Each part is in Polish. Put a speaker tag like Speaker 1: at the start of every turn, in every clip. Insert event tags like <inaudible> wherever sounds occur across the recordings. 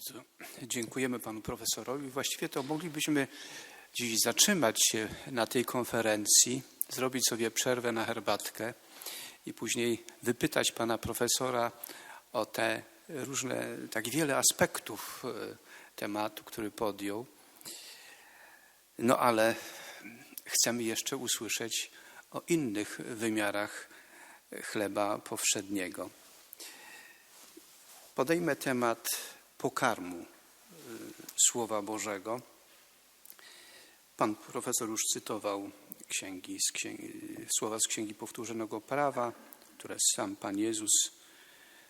Speaker 1: Bardzo dziękujemy panu profesorowi. Właściwie to moglibyśmy dziś zatrzymać się na tej konferencji, zrobić sobie przerwę na herbatkę i później wypytać pana profesora o te różne, tak wiele aspektów e, tematu, który podjął. No ale chcemy jeszcze usłyszeć o innych wymiarach chleba powszedniego. Podejmę temat pokarmu y, Słowa Bożego. Pan profesor już cytował księgi, z księgi, słowa z Księgi Powtórzonego Prawa, które sam Pan Jezus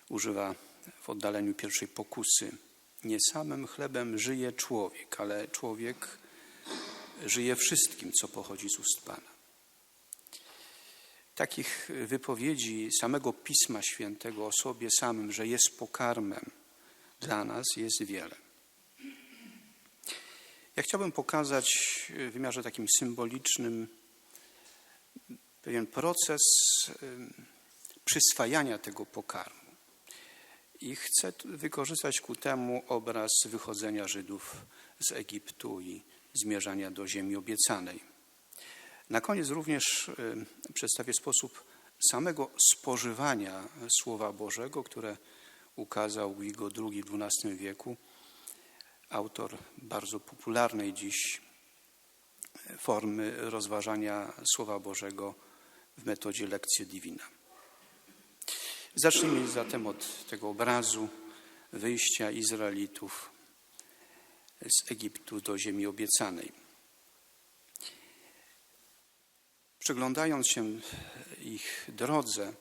Speaker 1: używa w oddaleniu pierwszej pokusy. Nie samym chlebem żyje człowiek, ale człowiek żyje wszystkim, co pochodzi z ust Pana. Takich wypowiedzi samego Pisma Świętego o sobie samym, że jest pokarmem dla nas, jest wiele. Ja chciałbym pokazać w wymiarze takim symbolicznym pewien proces przyswajania tego pokarmu. I chcę wykorzystać ku temu obraz wychodzenia Żydów z Egiptu i zmierzania do ziemi obiecanej. Na koniec również przedstawię sposób samego spożywania Słowa Bożego, które ukazał Guigo II w XII wieku, autor bardzo popularnej dziś formy rozważania Słowa Bożego w metodzie lekcji divina. Zacznijmy zatem od tego obrazu wyjścia Izraelitów z Egiptu do ziemi obiecanej. Przyglądając się ich drodze,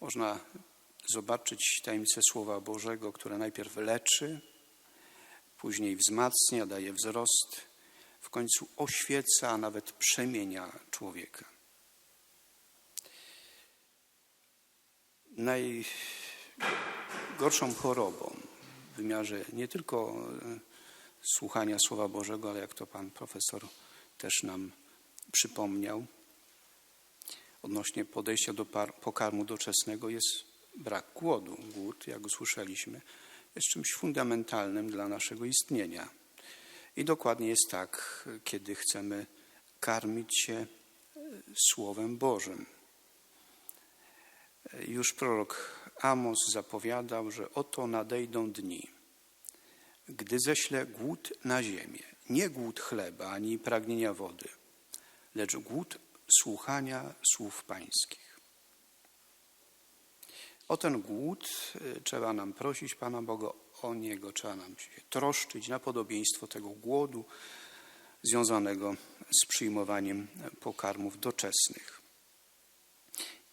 Speaker 1: można zobaczyć tajemnicę Słowa Bożego, które najpierw leczy, później wzmacnia, daje wzrost, w końcu oświeca, a nawet przemienia człowieka. Najgorszą chorobą w wymiarze nie tylko słuchania Słowa Bożego, ale jak to pan profesor też nam przypomniał, odnośnie podejścia do pokarmu doczesnego jest brak głodu. Głód, jak usłyszeliśmy, jest czymś fundamentalnym dla naszego istnienia. I dokładnie jest tak, kiedy chcemy karmić się Słowem Bożym. Już prorok Amos zapowiadał, że oto nadejdą dni, gdy ześlę głód na ziemię. Nie głód chleba ani pragnienia wody, lecz głód słuchania słów pańskich. O ten głód y, trzeba nam prosić Pana Boga, o niego trzeba nam się troszczyć na podobieństwo tego głodu związanego z przyjmowaniem pokarmów doczesnych.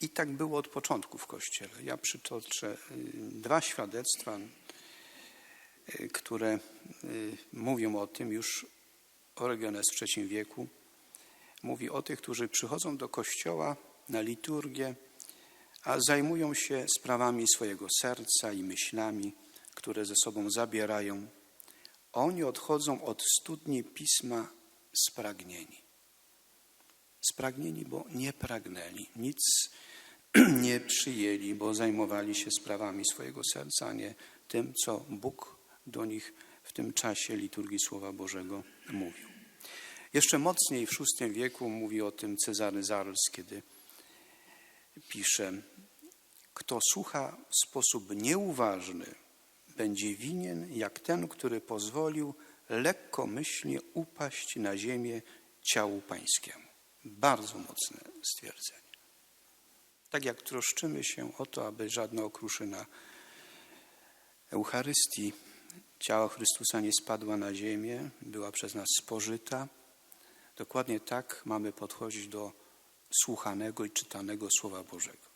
Speaker 1: I tak było od początku w Kościele. Ja przytoczę y, dwa świadectwa, y, które mówią o tym już Oregenes w III wieku mówi o tych, którzy przychodzą do kościoła na liturgię, a zajmują się sprawami swojego serca i myślami, które ze sobą zabierają. Oni odchodzą od studni pisma spragnieni. Spragnieni, bo nie pragnęli, nic <clears throat> nie przyjęli, bo zajmowali się sprawami swojego serca, a nie tym, co Bóg do nich w tym czasie liturgii Słowa Bożego mówił. Jeszcze mocniej w VI wieku mówi o tym Cezary Zars, kiedy pisze: Kto słucha w sposób nieuważny, będzie winien jak ten, który pozwolił lekkomyślnie upaść na ziemię ciału pańskiemu. Bardzo mocne stwierdzenie. Tak jak troszczymy się o to, aby żadna okruszyna Eucharystii ciała Chrystusa nie spadła na ziemię, była przez nas spożyta, Dokładnie tak mamy podchodzić do słuchanego i czytanego Słowa Bożego.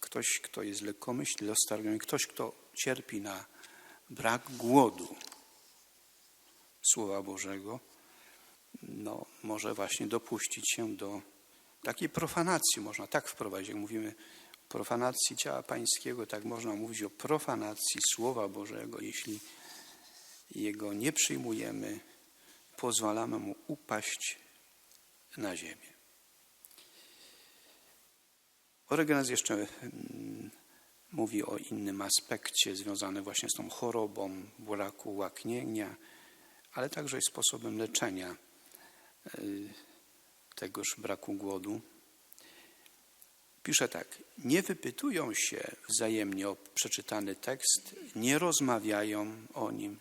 Speaker 1: Ktoś, kto jest lekkomyślny, roztargniony, ktoś, kto cierpi na brak głodu Słowa Bożego, no, może właśnie dopuścić się do takiej profanacji, można tak wprowadzić, jak mówimy profanacji ciała pańskiego, tak można mówić o profanacji Słowa Bożego, jeśli jego nie przyjmujemy, pozwalamy mu upaść na ziemię. Oregenes jeszcze mm, mówi o innym aspekcie związanym właśnie z tą chorobą braku łaknienia, ale także i sposobem leczenia y, tegoż braku głodu. Pisze tak: Nie wypytują się wzajemnie o przeczytany tekst, nie rozmawiają o nim,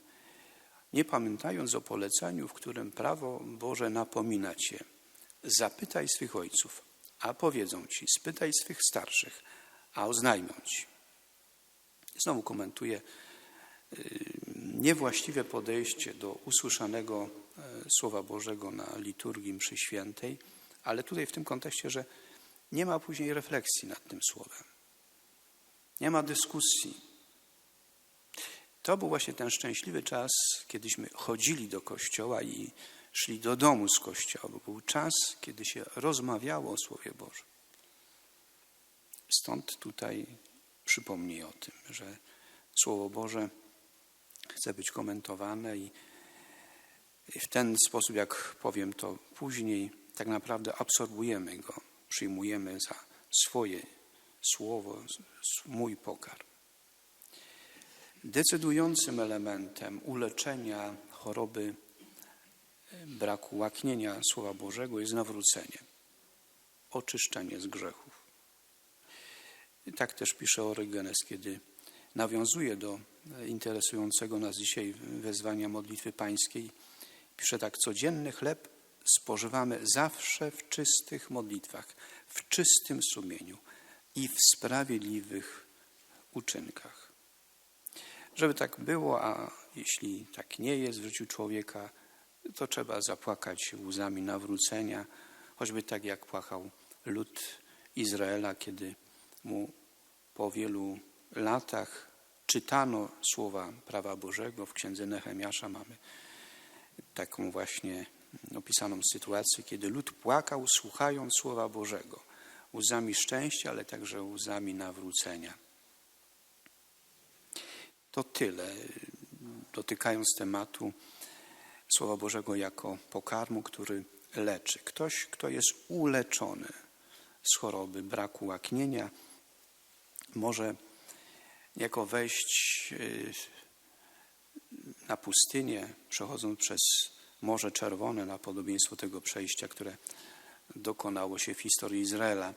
Speaker 1: nie pamiętając o poleceniu, w którym prawo Boże napomina cię. Zapytaj swych ojców, a powiedzą ci, spytaj swych starszych, a oznajmią ci. Znowu komentuje y, niewłaściwe podejście do usłyszanego e, Słowa Bożego na liturgii mszy świętej, ale tutaj w tym kontekście, że nie ma później refleksji nad tym Słowem. Nie ma dyskusji. To był właśnie ten szczęśliwy czas, kiedyśmy chodzili do kościoła i szli do domu z kościoła. Bo był czas, kiedy się rozmawiało o Słowie Bożym. Stąd tutaj przypomnij o tym, że Słowo Boże chce być komentowane i w ten sposób, jak powiem to później, tak naprawdę absorbujemy go, przyjmujemy za swoje słowo, mój pokarm. Decydującym elementem uleczenia choroby braku łaknienia Słowa Bożego jest nawrócenie, oczyszczenie z grzechów. Tak też pisze Orygenes, kiedy nawiązuje do interesującego nas dzisiaj wezwania modlitwy pańskiej. Pisze tak, codzienny chleb spożywamy zawsze w czystych modlitwach, w czystym sumieniu i w sprawiedliwych uczynkach. Żeby tak było, a jeśli tak nie jest w życiu człowieka, to trzeba zapłakać łzami nawrócenia, choćby tak jak płakał lud Izraela, kiedy mu po wielu latach czytano słowa prawa Bożego. W księdze Nehemiasza mamy taką właśnie opisaną sytuację, kiedy lud płakał, słuchając słowa Bożego, łzami szczęścia, ale także łzami nawrócenia. To tyle, dotykając tematu Słowa Bożego jako pokarmu, który leczy. Ktoś, kto jest uleczony z choroby braku łaknienia, może jako wejść y, na pustynię, przechodząc przez Morze Czerwone, na podobieństwo tego przejścia, które dokonało się w historii Izraela.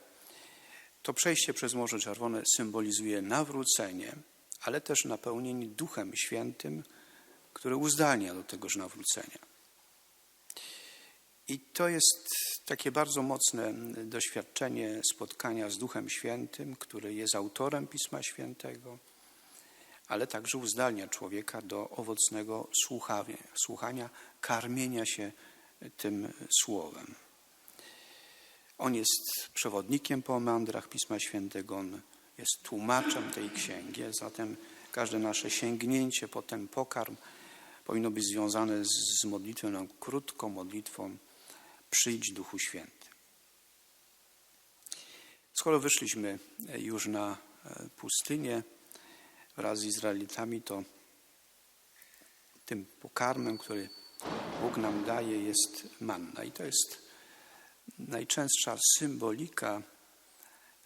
Speaker 1: To przejście przez Morze Czerwone symbolizuje nawrócenie, ale też napełnienie Duchem Świętym, które uzdalnia do tegoż nawrócenia. I to jest takie bardzo mocne doświadczenie spotkania z Duchem Świętym, który jest autorem Pisma Świętego, ale także uzdalnia człowieka do owocnego słuchania, słuchania karmienia się tym słowem. On jest przewodnikiem po mandrach Pisma Świętego, on jest tłumaczem tej księgi, zatem każde nasze sięgnięcie po ten pokarm powinno być związane z modlitwą, no, krótką modlitwą Przyjdź Duchu Święty. Skoro wyszliśmy już na e, pustynię wraz z Izraelitami, to tym pokarmem, który Bóg nam daje, jest manna. I to jest najczęstsza symbolika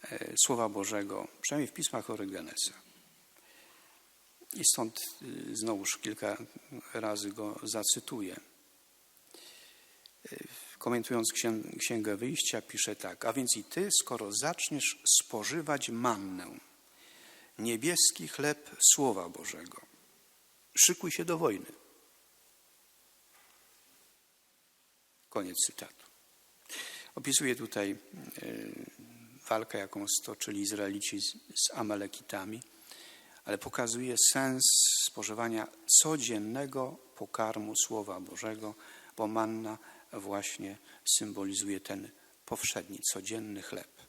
Speaker 1: e, Słowa Bożego, przynajmniej w pismach Orygenesa. I stąd y, znowuż kilka razy go zacytuję. Y, komentując Księgę Wyjścia, pisze tak: A więc i ty, skoro zaczniesz spożywać mannę, niebieski chleb Słowa Bożego, szykuj się do wojny. Koniec cytatu. Opisuje tutaj y, walkę, jaką stoczyli Izraelici z Amalekitami ale pokazuje sens spożywania codziennego pokarmu Słowa Bożego, bo manna właśnie symbolizuje ten powszedni, codzienny chleb.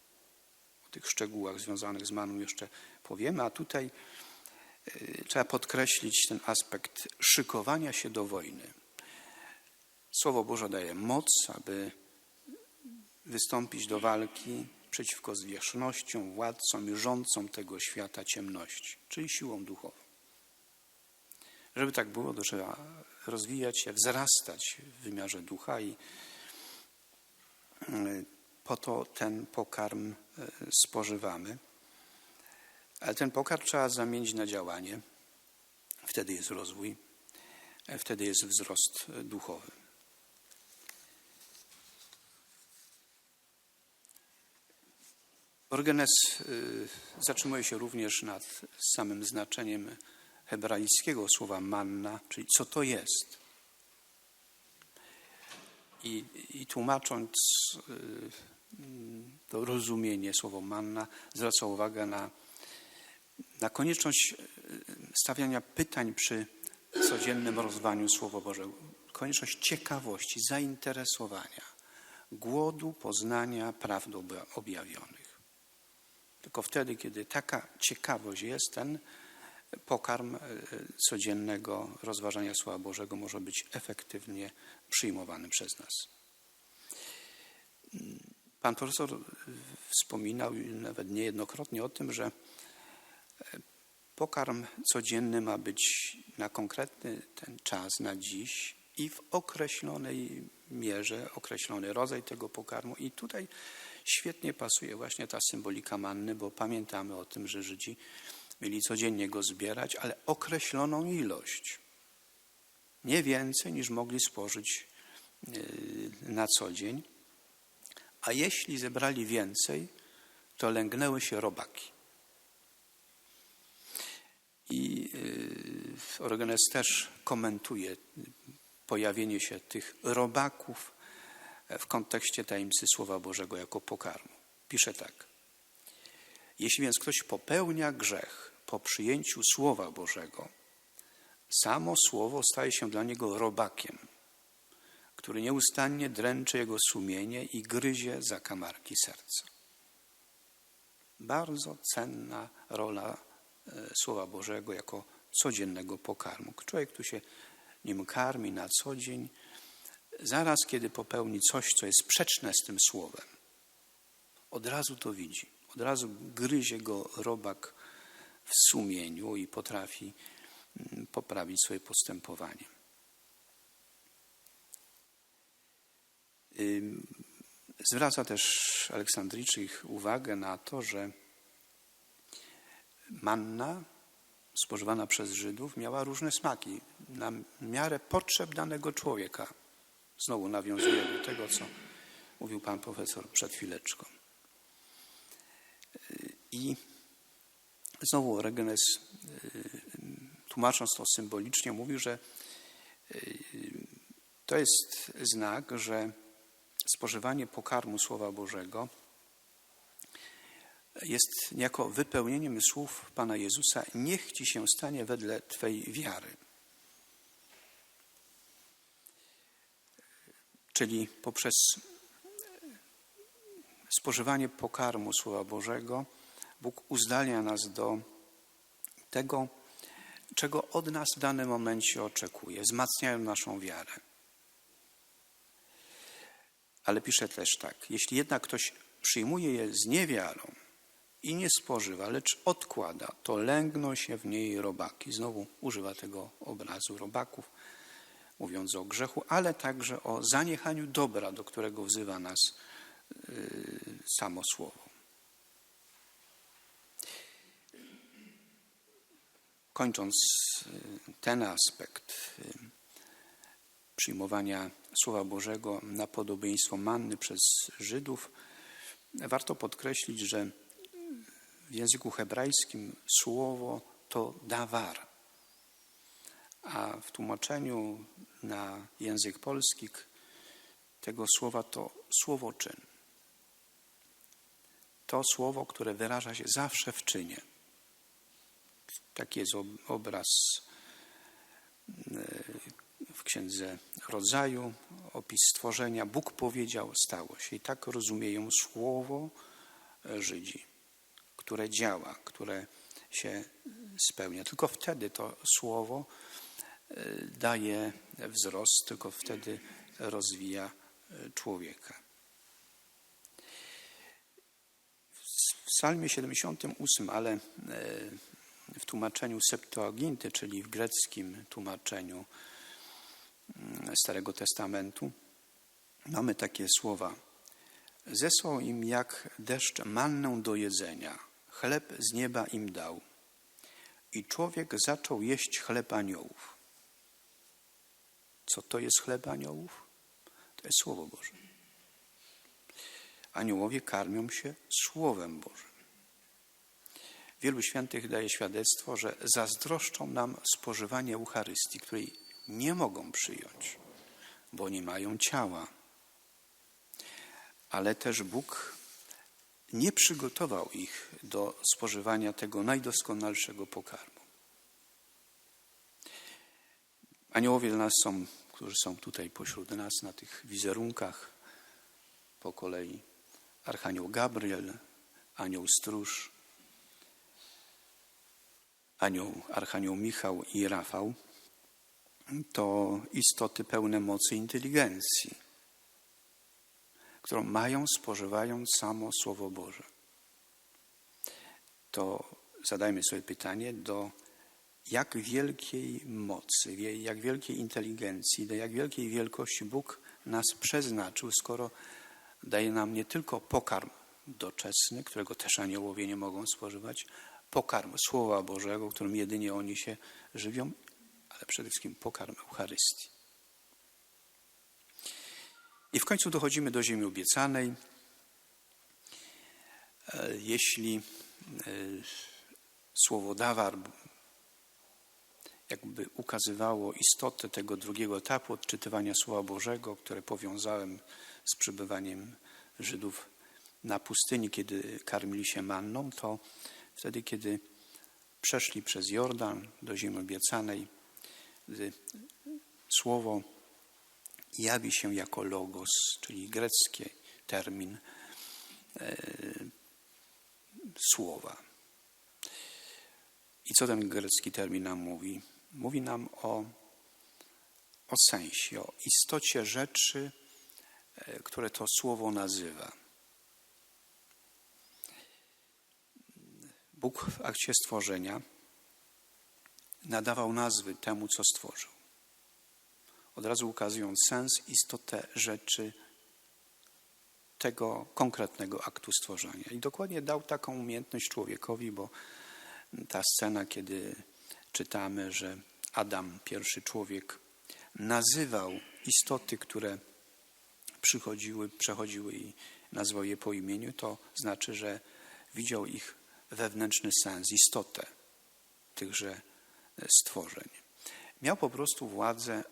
Speaker 1: O tych szczegółach związanych z manną jeszcze powiemy, a tutaj y, trzeba podkreślić ten aspekt szykowania się do wojny. Słowo Boże daje moc, aby wystąpić do walki przeciwko zwierzchnościom, władcom i rządcom tego świata ciemności, czyli siłą duchową. Żeby tak było, to trzeba rozwijać się, wzrastać w wymiarze ducha i e, po to ten pokarm e, spożywamy. Ale ten pokarm trzeba zamienić na działanie. Wtedy jest rozwój, wtedy jest wzrost duchowy. Orgenes y, zatrzymuje się również nad samym znaczeniem hebrajskiego słowa manna, czyli co to jest. I, i tłumacząc y, to rozumienie słowa manna, zwraca uwagę na, na konieczność y, stawiania pytań przy codziennym rozwaniu Słowa Bożego. Konieczność ciekawości, zainteresowania, głodu poznania prawd objawionych. Tylko wtedy, kiedy taka ciekawość jest, ten pokarm e, codziennego rozważania Słowa Bożego może być efektywnie przyjmowany przez nas. Pan profesor wspominał nawet niejednokrotnie o tym, że pokarm codzienny ma być na konkretny ten czas, na dziś i w określonej mierze, określony rodzaj tego pokarmu. I tutaj świetnie pasuje właśnie ta symbolika manny, bo pamiętamy o tym, że Żydzi mieli codziennie go zbierać, ale określoną ilość. Nie więcej niż mogli spożyć yy, na co dzień. A jeśli zebrali więcej, to lęgnęły się robaki. I yy, Orgenes też komentuje pojawienie się tych robaków w kontekście tajemnicy Słowa Bożego jako pokarmu. Pisze tak. Jeśli więc ktoś popełnia grzech po przyjęciu Słowa Bożego, samo Słowo staje się dla niego robakiem, który nieustannie dręczy jego sumienie i gryzie zakamarki serca. Bardzo cenna rola e, Słowa Bożego jako codziennego pokarmu. Człowiek tu się nim karmi na co dzień, zaraz kiedy popełni coś, co jest sprzeczne z tym słowem, od razu to widzi, od razu gryzie go robak w sumieniu i potrafi mm, poprawić swoje postępowanie. Zwraca też Aleksandryjczyk uwagę na to, że manna spożywana przez Żydów miała różne smaki na miarę potrzeb danego człowieka. Znowu nawiązuję do tego, co mówił pan profesor przed chwileczką. I znowu Oregenes, tłumacząc to symbolicznie, mówił, że to jest znak, że spożywanie pokarmu Słowa Bożego jest niejako wypełnieniem słów Pana Jezusa: Niech ci się stanie wedle Twej wiary. Czyli poprzez spożywanie pokarmu Słowa Bożego, Bóg uzdalnia nas do tego, czego od nas w danym momencie oczekuje, wzmacniają naszą wiarę. Ale pisze też tak: jeśli jednak ktoś przyjmuje je z niewiarą i nie spożywa, lecz odkłada, to lęgną się w niej robaki. Znowu używa tego obrazu robaków mówiąc o grzechu, ale także o zaniechaniu dobra, do którego wzywa nas y, samo słowo. Kończąc y, ten aspekt y, przyjmowania Słowa Bożego na podobieństwo manny przez Żydów, warto podkreślić, że w języku hebrajskim słowo to dawar, a w tłumaczeniu na język polski tego słowa to słowo czyn. To słowo, które wyraża się zawsze w czynie. Taki jest obraz e, w Księdze Rodzaju, opis stworzenia. Bóg powiedział, stało się. I tak rozumieją słowo Żydzi, które działa, które się spełnia. Tylko wtedy to słowo daje wzrost, tylko wtedy rozwija e, człowieka. W Psalmie 78, ale e, w tłumaczeniu Septuaginty, czyli w greckim tłumaczeniu mm, Starego Testamentu, mamy takie słowa. Zesłał im jak deszcz mannę do jedzenia, chleb z nieba im dał. I człowiek zaczął jeść chleb aniołów. Co to jest chleb aniołów? To jest Słowo Boże. Aniołowie karmią się Słowem Bożym. Wielu świętych daje świadectwo, że zazdroszczą nam spożywanie Eucharystii, której nie mogą przyjąć, bo nie mają ciała. Ale też Bóg nie przygotował ich do spożywania tego najdoskonalszego pokarmu. Aniołowie dla nas są, którzy są tutaj pośród nas na tych wizerunkach po kolei. Archanioł Gabriel, anioł stróż, anioł, archanioł Michał i Rafał to istoty pełne mocy inteligencji, którą mają spożywając samo Słowo Boże. To zadajmy sobie pytanie, do jak wielkiej mocy, jak wielkiej inteligencji, do jak wielkiej wielkości Bóg nas przeznaczył, skoro daje nam nie tylko pokarm doczesny, którego też aniołowie nie mogą spożywać, pokarm Słowa Bożego, którym jedynie oni się żywią, ale przede wszystkim pokarm Eucharystii. I w końcu dochodzimy do ziemi obiecanej. E, jeśli e, słowo dawar jakby ukazywało istotę tego drugiego etapu odczytywania Słowa Bożego, które powiązałem z przebywaniem Żydów na pustyni, kiedy karmili się manną, to wtedy, kiedy przeszli przez Jordan do ziemi obiecanej, słowo jawi się jako logos, czyli grecki termin e, słowa. I co ten grecki termin nam mówi? Mówi nam o, o sensie, o istocie rzeczy, e, które to słowo nazywa. Bóg w akcie stworzenia nadawał nazwy temu, co stworzył. Od razu ukazując sens, istotę rzeczy tego konkretnego aktu stworzenia. I dokładnie dał taką umiejętność człowiekowi, bo ta scena, kiedy czytamy, że Adam, pierwszy człowiek, nazywał istoty, które przychodziły, przechodziły i nazwał je po imieniu, to znaczy, że widział ich wewnętrzny sens, istotę tychże stworzeń. Miał po prostu władzę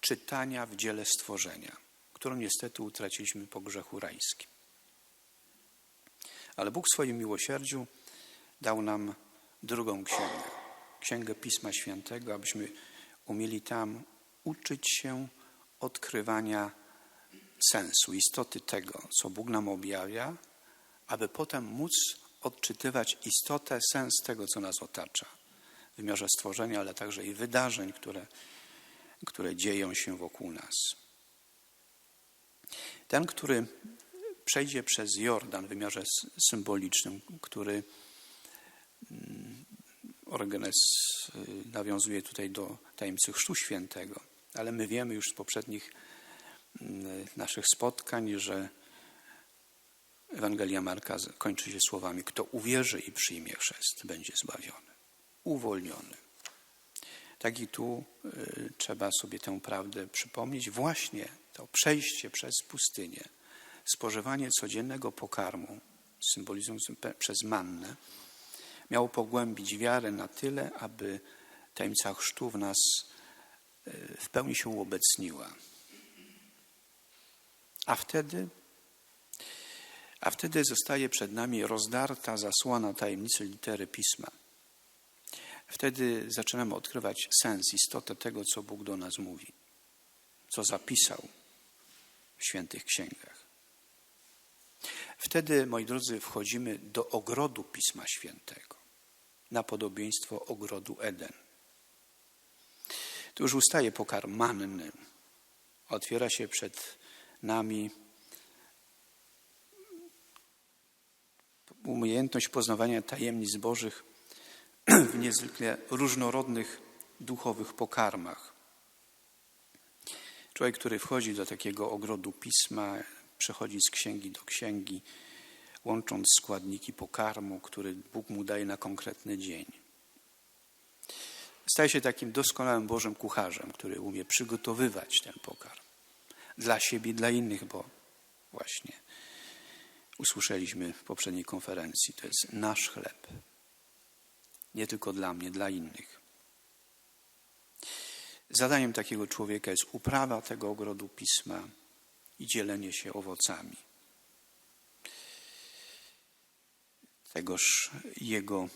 Speaker 1: czytania w dziele stworzenia, którą niestety utraciliśmy po grzechu rajskim. Ale Bóg w swoim miłosierdziu dał nam drugą księgę, księgę Pisma Świętego, abyśmy umieli tam uczyć się odkrywania sensu, istoty tego, co Bóg nam objawia, aby potem móc odczytywać istotę, sens tego, co nas otacza w wymiarze stworzenia, ale także i wydarzeń, które, które dzieją się wokół nas. Ten, który przejdzie przez Jordan w wymiarze symbolicznym, który mm, Orgenes y, nawiązuje tutaj do tajemnicy Chrztu Świętego, ale my wiemy już z poprzednich mm, naszych spotkań, że Ewangelia Marka kończy się słowami: Kto uwierzy i przyjmie chrzest, będzie zbawiony, uwolniony. Tak i tu y, trzeba sobie tę prawdę przypomnieć. Właśnie to przejście przez pustynię, spożywanie codziennego pokarmu, symbolizującym przez mannę, miało pogłębić wiarę na tyle, aby tajemnica chrztu w nas y, w pełni się uobecniła. A wtedy a wtedy zostaje przed nami rozdarta zasłona tajemnicy litery pisma. Wtedy zaczynamy odkrywać sens, istotę tego, co Bóg do nas mówi, co zapisał w świętych księgach. Wtedy, moi drodzy, wchodzimy do ogrodu Pisma Świętego, na podobieństwo ogrodu Eden. Tu już ustaje pokarm manny, otwiera się przed nami umiejętność poznawania tajemnic Bożych w niezwykle różnorodnych duchowych pokarmach. Człowiek, który wchodzi do takiego ogrodu pisma, przechodzi z księgi do księgi, łącząc składniki pokarmu, który Bóg mu daje na konkretny dzień. Staje się takim doskonałym Bożym kucharzem, który umie przygotowywać ten pokarm dla siebie dla innych, bo właśnie usłyszeliśmy w poprzedniej konferencji, to jest nasz chleb. Nie tylko dla mnie, dla innych. Zadaniem takiego człowieka jest uprawa tego ogrodu pisma i dzielenie się owocami. Tegoż jego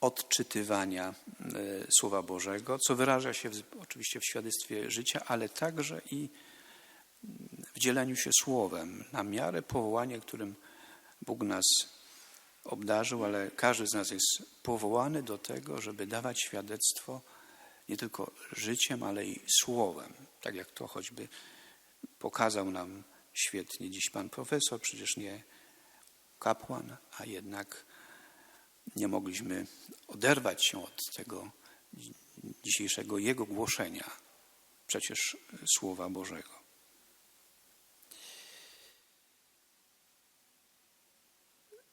Speaker 1: odczytywania e, Słowa Bożego, co wyraża się w, oczywiście w świadectwie życia, ale także i w dzieleniu się Słowem na miarę powołania, którym Bóg nas obdarzył, ale każdy z nas jest powołany do tego, żeby dawać świadectwo nie tylko życiem, ale i słowem. Tak jak to choćby pokazał nam świetnie dziś pan profesor, przecież nie kapłan, a jednak nie mogliśmy oderwać się od tego dzisiejszego jego głoszenia, przecież Słowa Bożego.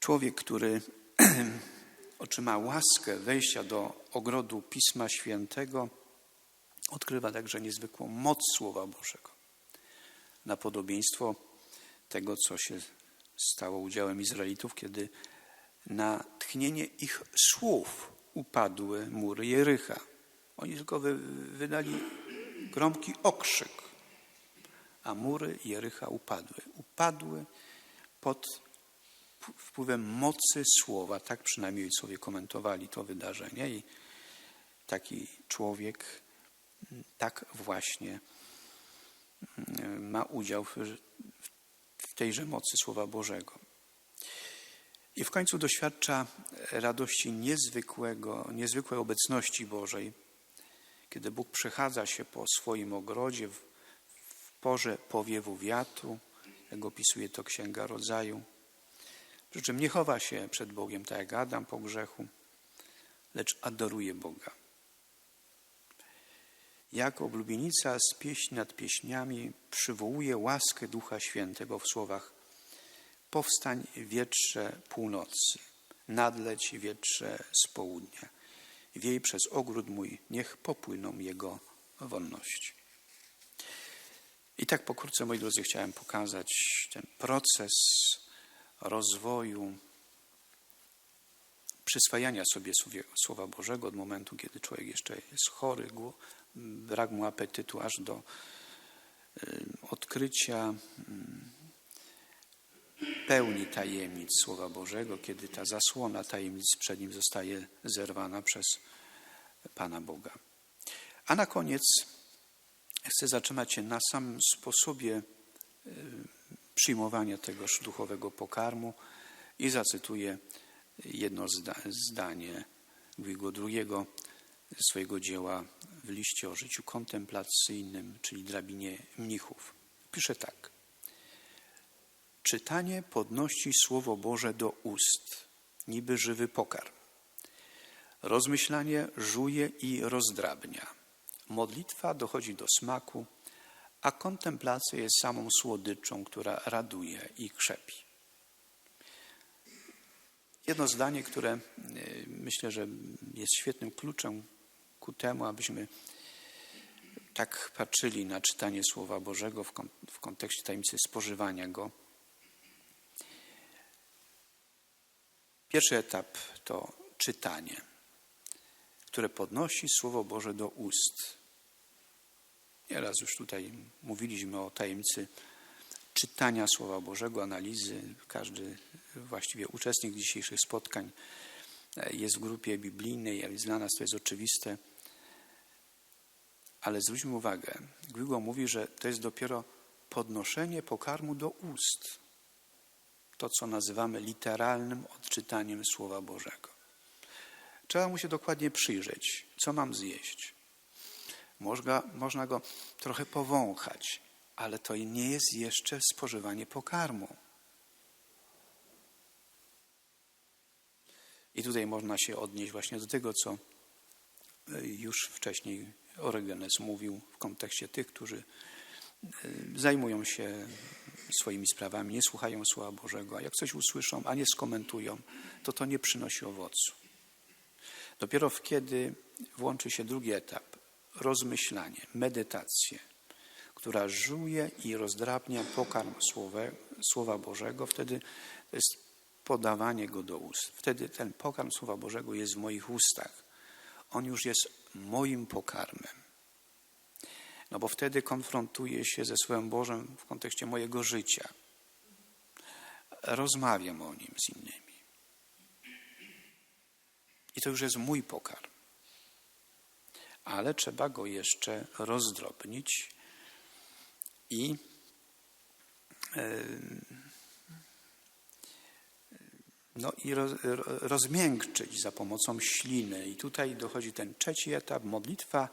Speaker 1: Człowiek, który <clears throat> otrzyma łaskę wejścia do ogrodu Pisma Świętego, odkrywa także niezwykłą moc Słowa Bożego. Na podobieństwo tego, co się stało udziałem Izraelitów, kiedy na tchnienie ich słów upadły mury Jericha. Oni tylko wy, wydali gromki okrzyk, a mury Jericha upadły. Upadły pod wpływem mocy słowa. Tak przynajmniej sobie komentowali to wydarzenie i taki człowiek tak właśnie mm, ma udział w, w tejże mocy Słowa Bożego. I w końcu doświadcza radości niezwykłego, niezwykłej obecności Bożej, kiedy Bóg przechadza się po swoim ogrodzie w, w porze powiewu wiatru, jak opisuje to Księga Rodzaju. Przy czym nie chowa się przed Bogiem tak jak Adam po grzechu, lecz adoruje Boga. Jak oblubienica z pieśń nad pieśniami przywołuje łaskę Ducha Świętego w słowach Powstań wietrze północy, nadleć wietrze z południa. Wiej przez ogród mój, niech popłyną jego wolności. I tak pokrótce, moi drodzy, chciałem pokazać ten proces rozwoju, przyswajania sobie Słowa Bożego od momentu, kiedy człowiek jeszcze jest chory, brak mu apetytu, aż do y, odkrycia pełni tajemnic Słowa Bożego, kiedy ta zasłona tajemnic przed nim zostaje zerwana przez Pana Boga. A na koniec chcę zatrzymać się na samym sposobie przyjmowania tegoż duchowego pokarmu i zacytuję jedno zdanie Guigo II swojego dzieła w liście o życiu kontemplacyjnym, czyli drabinie mnichów. Pisze tak. Czytanie podnosi Słowo Boże do ust, niby żywy pokarm. Rozmyślanie żuje i rozdrabnia. Modlitwa dochodzi do smaku, a kontemplacja jest samą słodyczą, która raduje i krzepi. Jedno zdanie, które y, myślę, że jest świetnym kluczem ku temu, abyśmy tak patrzyli na czytanie Słowa Bożego w kontekście tajemnicy spożywania go. Pierwszy etap to czytanie, które podnosi Słowo Boże do ust. Nieraz już tutaj mówiliśmy o tajemnicy czytania Słowa Bożego, analizy. Każdy właściwie uczestnik dzisiejszych spotkań jest w grupie biblijnej, a dla nas to jest oczywiste. Ale zwróćmy uwagę, Guigo mówi, że to jest dopiero podnoszenie pokarmu do ust. To, co nazywamy literalnym odczytaniem Słowa Bożego. Trzeba mu się dokładnie przyjrzeć, co mam zjeść. Można, można go trochę powąchać, ale to nie jest jeszcze spożywanie pokarmu. I tutaj można się odnieść właśnie do tego, co e, już wcześniej Oregenes mówił w kontekście tych, którzy e, zajmują się swoimi sprawami, nie słuchają Słowa Bożego, a jak coś usłyszą, a nie skomentują, to to nie przynosi owocu. Dopiero kiedy włączy się drugi etap, rozmyślanie, medytację, która żuje i rozdrabnia pokarm Słowa, Słowa Bożego, wtedy to jest podawanie go do ust. Wtedy ten pokarm Słowa Bożego jest w moich ustach. On już jest moim pokarmem. No bo wtedy konfrontuję się ze Słowem Bożym w kontekście mojego życia. Rozmawiam o nim z innymi. I to już jest mój pokarm. Ale trzeba go jeszcze rozdrobnić i no i rozmiękczyć za pomocą śliny. I tutaj dochodzi ten trzeci etap. Modlitwa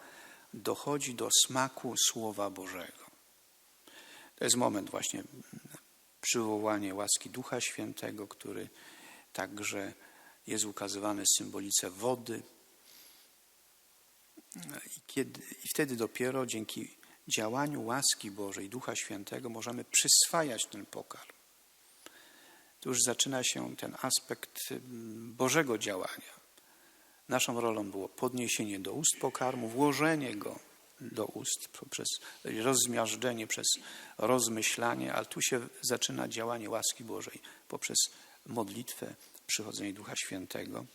Speaker 1: dochodzi do smaku Słowa Bożego. To jest moment właśnie przywołania łaski Ducha Świętego, który także jest ukazywany w symbolice wody. I, kiedy, I wtedy dopiero dzięki działaniu łaski Bożej, Ducha Świętego, możemy przyswajać ten pokarm. Tu już zaczyna się ten aspekt mm, Bożego działania. Naszą rolą było podniesienie do ust pokarmu, włożenie go do ust poprzez rozmiażdżenie, przez rozmyślanie, ale tu się zaczyna działanie łaski Bożej poprzez modlitwę, przychodzenie Ducha Świętego.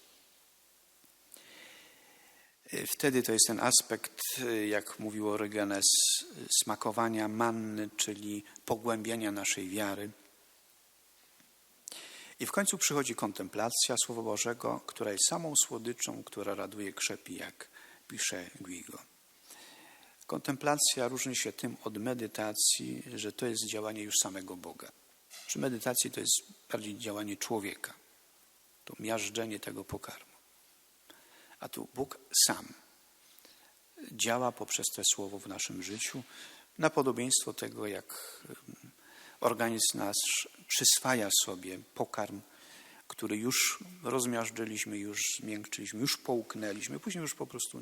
Speaker 1: Wtedy to jest ten aspekt, jak mówił Orygenes, smakowania manny, czyli pogłębiania naszej wiary. I w końcu przychodzi kontemplacja Słowa Bożego, która jest samą słodyczą, która raduje krzepi, jak pisze Guigo. Kontemplacja różni się tym od medytacji, że to jest działanie już samego Boga. Przy medytacji to jest bardziej działanie człowieka, to miażdżenie tego pokarmu. A tu Bóg sam działa poprzez to słowo w naszym życiu, na podobieństwo tego, jak organizm nasz przyswaja sobie pokarm, który już rozmiażdżyliśmy, już zmiękczyliśmy, już połknęliśmy, później już po prostu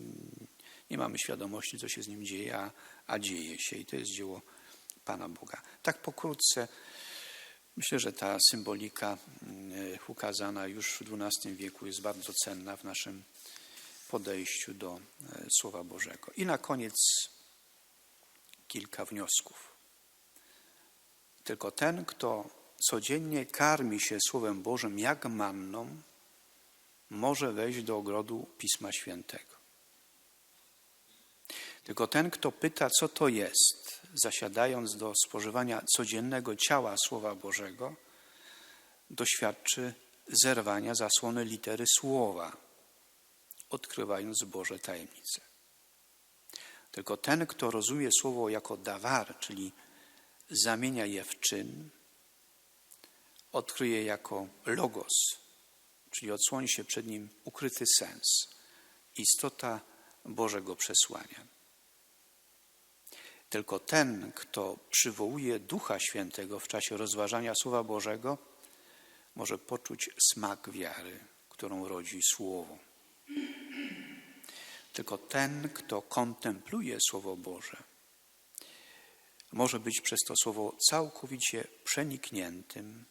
Speaker 1: nie mamy świadomości, co się z nim dzieje, a, a dzieje się i to jest dzieło Pana Boga. Tak pokrótce, myślę, że ta symbolika mm, ukazana już w XII wieku jest bardzo cenna w naszym podejściu do e, Słowa Bożego. I na koniec kilka wniosków. Tylko ten, kto codziennie karmi się Słowem Bożym jak manną, może wejść do ogrodu Pisma Świętego. Tylko ten, kto pyta, co to jest, zasiadając do spożywania codziennego ciała Słowa Bożego, doświadczy zerwania zasłony litery Słowa, odkrywając Boże tajemnice. Tylko ten, kto rozumie Słowo jako dawar, czyli zamienia je w czyn, odkryje jako logos, czyli odsłoni się przed nim ukryty sens, istota Bożego przesłania. Tylko ten, kto przywołuje Ducha Świętego w czasie rozważania Słowa Bożego, może poczuć smak wiary, którą rodzi Słowo. Tylko ten, kto kontempluje Słowo Boże, może być przez to słowo całkowicie przenikniętym,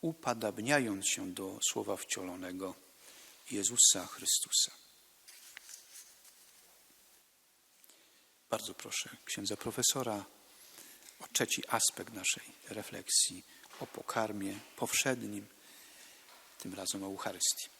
Speaker 1: upadabniając się do słowa wcielonego Jezusa Chrystusa. Bardzo proszę księdza profesora o trzeci aspekt naszej refleksji, o pokarmie powszednim, tym razem o Eucharystii.